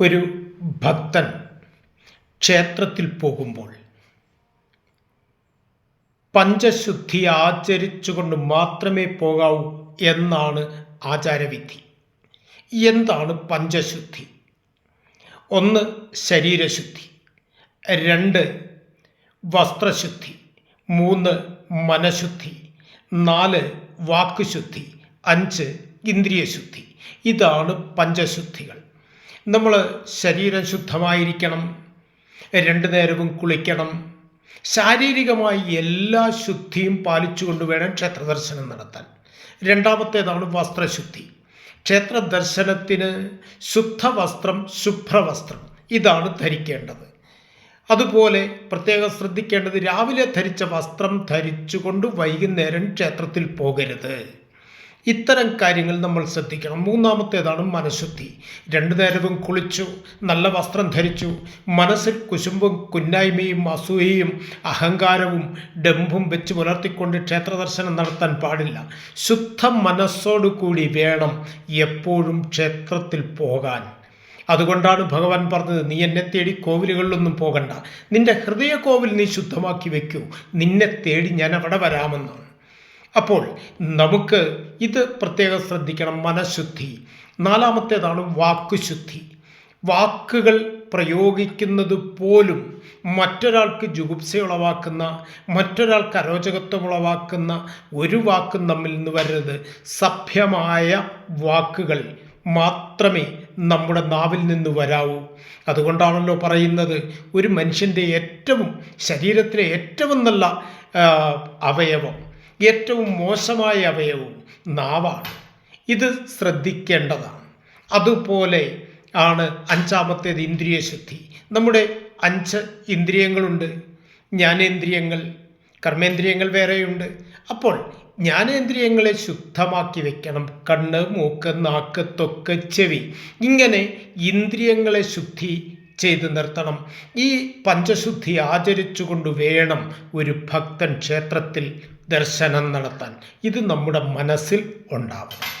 ഒരു ഭക്തൻ ക്ഷേത്രത്തിൽ പോകുമ്പോൾ പഞ്ചശുദ്ധി ആചരിച്ചുകൊണ്ട് മാത്രമേ പോകാവൂ എന്നാണ് ആചാരവിധി. എന്താണ് പഞ്ചശുദ്ധി? ഒന്ന് ശരീരശുദ്ധി. രണ്ട് വസ്ത്രശുദ്ധി. മൂന്ന് മനഃശുദ്ധി. നാല് വാക്കുശുദ്ധി. അഞ്ച് ഇന്ദ്രിയശുദ്ധി. ഇതാണ് പഞ്ചശുദ്ധികൾ. നമ്മൾ ശരീരം ശുദ്ധമായിരിക്കണം രണ്ടു നേരവും കുളിക്കണം ശാരീരികമായി എല്ലാ ശുദ്ധിയും പാലിച്ചുകൊണ്ട് വേണം ക്ഷേത്ര ദർശനം നടത്താൻ. രണ്ടാമത്തേതാണ് വസ്ത്രശുദ്ധി. ക്ഷേത്ര ദർശനത്തിന് ശുദ്ധവസ്ത്രം ശുഭ്രവസ്ത്രം ഇതാണ് ധരിക്കേണ്ടത്. അതുപോലെ പ്രത്യേകം ശ്രദ്ധിക്കേണ്ടത് രാവിലെ ധരിച്ച വസ്ത്രം ധരിച്ചുകൊണ്ട് വൈകുന്നേരം ക്ഷേത്രത്തിൽ പോകരുത്. ഇത്തരം കാര്യങ്ങൾ നമ്മൾ ശ്രദ്ധിക്കണം. മൂന്നാമത്തേതാണ് മനഃശുദ്ധി. രണ്ടു നേരവും കുളിച്ചു നല്ല വസ്ത്രം ധരിച്ചു മനസ്സിൽ കുശുമ്പും കുന്നായ്മയും അസൂയയും അഹങ്കാരവും ഡംഭും വെച്ച് പുലർത്തിക്കൊണ്ട് ക്ഷേത്ര ദർശനം നടത്താൻ പാടില്ല. ശുദ്ധ മനസ്സോടുകൂടി വേണം എപ്പോഴും ക്ഷേത്രത്തിൽ പോകാൻ. അതുകൊണ്ടാണ് ഭഗവാൻ പറഞ്ഞത് നീ എന്നെ തേടി കോവിലുകളിലൊന്നും പോകണ്ട. നിന്റെ ഹൃദയ കോവിൽ നീ ശുദ്ധമാക്കി വെക്കൂ നിന്നെ തേടി ഞാൻ അവിടെ വരാമെന്നാണ് അപ്പോൾ നമുക്ക് ഇത് പ്രത്യേകം ശ്രദ്ധിക്കണം മനഃശുദ്ധി. നാലാമത്തേതാണ് വാക്കുശുദ്ധി. വാക്കുകൾ പ്രയോഗിക്കുന്നത് പോലും മറ്റൊരാൾക്ക് ജുഗുപ്സയുളവാക്കുന്ന മറ്റൊരാൾക്ക് അരോചകത്വം ഉളവാക്കുന്ന ഒരു വാക്കും നമ്മിൽ നിന്ന് വരരുത്. സഭ്യമായ വാക്കുകൾ മാത്രമേ നമ്മുടെ നാവിൽ നിന്ന് വരാവൂ. അതുകൊണ്ടാണല്ലോ പറയുന്നത് ഒരു മനുഷ്യന്റെ ഏറ്റവും ശരീരത്തിലെ ഏറ്റവും നല്ല അവയവം ഏറ്റവും മോശമായ അവയവും നാവാണ്. ഇത് ശ്രദ്ധിക്കേണ്ടതാണ്. അതുപോലെ ആണ് അഞ്ചാമത്തേത് ഇന്ദ്രിയശുദ്ധി. നമ്മുടെ അഞ്ച് ഇന്ദ്രിയങ്ങളുണ്ട്. ജ്ഞാനേന്ദ്രിയങ്ങൾ കർമ്മേന്ദ്രിയങ്ങൾ വേറെയുണ്ട്. അപ്പോൾ ജ്ഞാനേന്ദ്രിയങ്ങളെ ശുദ്ധമാക്കി വെക്കണം. കണ്ണ് മൂക്ക് നാക്ക് തൊക്ക് ചെവി. ഇങ്ങനെ ഇന്ദ്രിയങ്ങളെ ശുദ്ധി ചെയ്ത് നിർത്തണം. ഈ പഞ്ചശുദ്ധി ആചരിച്ചുകൊണ്ട് വേണം ഒരു ഭക്തൻ ക്ഷേത്രത്തിൽ ദർശനം നടത്താൻ. ഇത് നമ്മുടെ മനസ്സിൽ ഉണ്ടാവണം.